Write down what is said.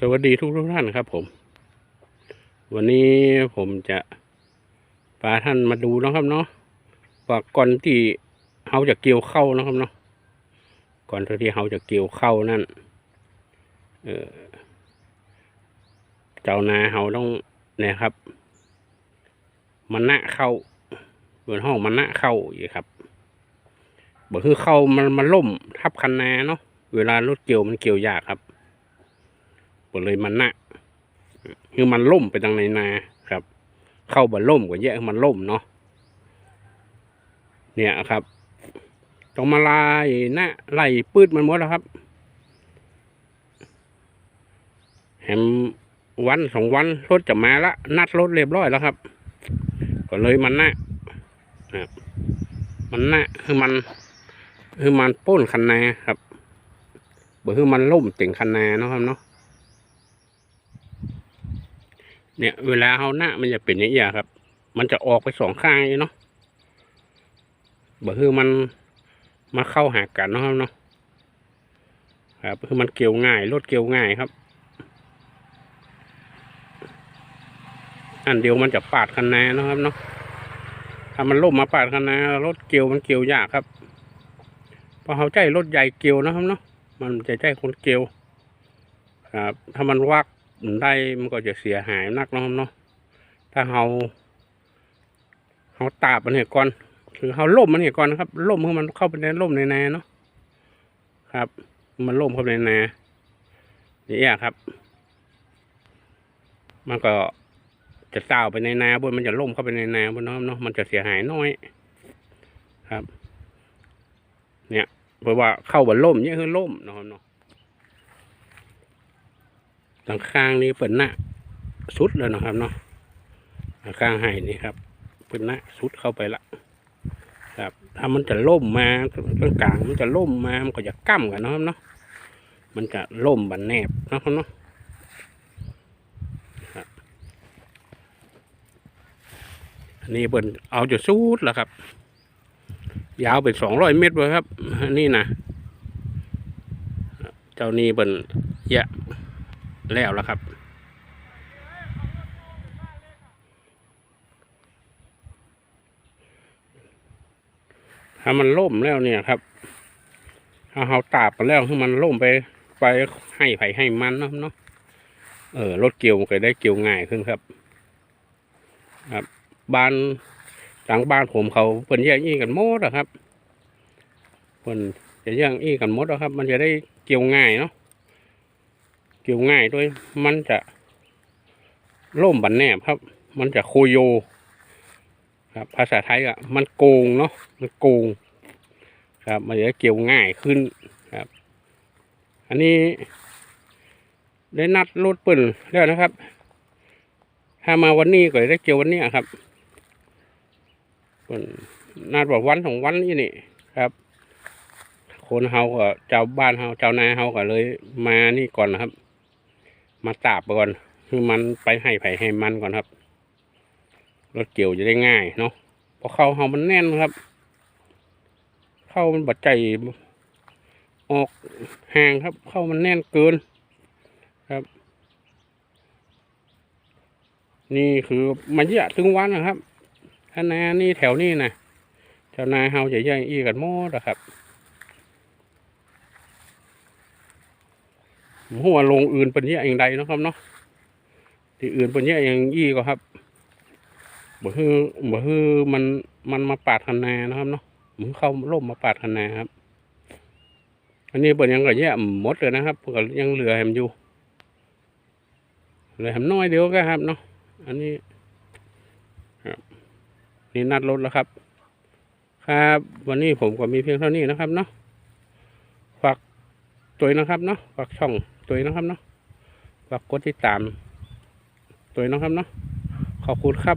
สวัสดีทุกทุกท่านครับผม วันนี้ผมจะพาท่านมาดูนะครับเนาะว่าก่อนที่เขาจะเกี่ยวเข้านะครับเนาะก่อนที่เขาจะเกี่ยวเข้านั่นเออเจ้านาเขาต้องเนี่ยครับ มันนะเข้าบนห้องมันนะเข้าอยู่ครับบอกคือเข้ามันมันล่มทับคันนาเนาะเวลารถเกี่ยวมันเกี่ยวยากครับ ก็เลยมันนะคือมันล่มไปทางในนาครับ เข้าบ่ล่มกว่าแยกมันล่มเนาะเนี่ยครับต้องมาไล่นะไหลปืดมันหมดแล้วครับแฮมวันสองวันรถจะมาละนัดรถเรียบร้อยแล้วครับ ก็เลยมันนะครับมันนะคือมันคือมันป้นคันนาครับบ่คือมันล่มเจ๋งคันนาเนาะครับเนาะ เนี่ย เวลาเอาหน้ามันจะเป็นอย่างนี้ครับ มันจะออกไปสองข้างอยู่เนาะบ่คือมันมาเข้าหากันเนาะครับเนาะครับคือมันเกี่ยวง่ายรถเกี่ยวง่ายครับ อันเดียวมันจะปาดคันนาเนาะครับเนาะถ้ามันล่มมาปาดคันนารถเกี่ยวมันเกี่ยวยากครับพราะเขาใจรถใหญ่เกี่ยวนะครับเนาะมันจะใจคนเกี่ยวครับถ้ามันวัก ได้มันก็จะเสียหายนักนาะครับเนาะถ้าเราเราตาบมันเหตุก่อนคือเราล่มมันเหตุก่อนนะครับล่มคือมันเข้าไปในล่มในแนเนาะครับ มันล่มเข้าไปในแนนี่ครับ มันก็จะเต้าไปในนาบนมันจะล่มเข้าไปในนาบนเนาะเนาะมันจะเสียหายน้อยครับ เนี่ยเพราะว่าเข้าบนล่มเนี่ยคือล่มนาะครับเนาะ ทางข้างนี้เป็นหน้าสุดแล้วนะครับเนาะทางข้างให้นี่ครับ เป็นหน้าสุดเข้าไปละครับ ถ้ามันจะล่มมาตรงกลางมันจะล่มมามันก็จะกั้มกันนะครับเนาะมันจะล่มบันแนบนะครับเนาะอันนี้เป็นเอาจะสุดแล้วครับ ยาวเป็นสองร้อยเมตรเลยครับ นี่นะเจ้านี้เป็นเยอะ แล้วล้วครับ ถ้ามันล่มแล้วเนี่ยครับถ้าเราตาบไปแล้วให้มันล่มไปไปให้ไผ่ให้มันเนาะเนาะเออรถเกี่ยวก็ได้เกี่ยวง่ายขึ้นครับ ครับ บ้านหลังบ้านผมเขาเพิ่นแยกอี้กันหมดอะครับเพิ่นจะแยกอี้กันหมดอะครับ มันจะได้เกี่ยวง่ายเนาะ เกี่ยวง่ายด้วยมันจะล่มบันแนบครับ มันจะโคโยครับภาษาไทยอะมันโกงเนาะมันโกง ครับ มันจะเกี่ยวง่ายขึ้นครับ อันนี้ได้นัดรถปืนแล้วนะครับ ถ้ามาวันนี้ก็ได้เกี่ยววันนี้ครับนัดบอกวันสองวันนี่นี่ครับ คนเฮาก็เจ้าบ้านเฮาเจ้านายเฮาก็เลยมานี่ก่อนนะครับ มาตาบก่อนคือมันไปให้ไผ่ให้มันก่อนครับ รถเกี่ยวจะได้ง่ายเนาะพราะเข้าเฮามันแน่นครับ เข้ามันบัดใจออกห่างครับ เข้ามันแน่นเกินครับ นี่คือมันเยอะถึงวันนะครับถ้านานี่แถวนี้นะแถวนาเฮาจะแย่งอีกันหมดนะครับ หัวลงอื่นเป็นเยอะอย่างใดนะครับเนาะที่อื่นเป็นเยอะอย่างอี้ก็ครับบ่คือบ่คือมันมันมาปาดคันนนะครับเนาะมันเข้าล่มมาปาดคันนครับ อันนี้เป็นยังก็แย่หมดเลยนะครับก็ยังเหลือแหมอยู่เหลือแหมน้อยเดียวก็ครับเนาะอันนี้ครับนี่นัดรถแล้วครับ ครับ วันนี้ผมก็มีเพียงเท่านี้นะครับเนาะฝากตัวนะครับเนาะฝากช่อง ตัวนะครับเนาะฝากกดติดตามตัวนะครับเนาะขอบคุณครับ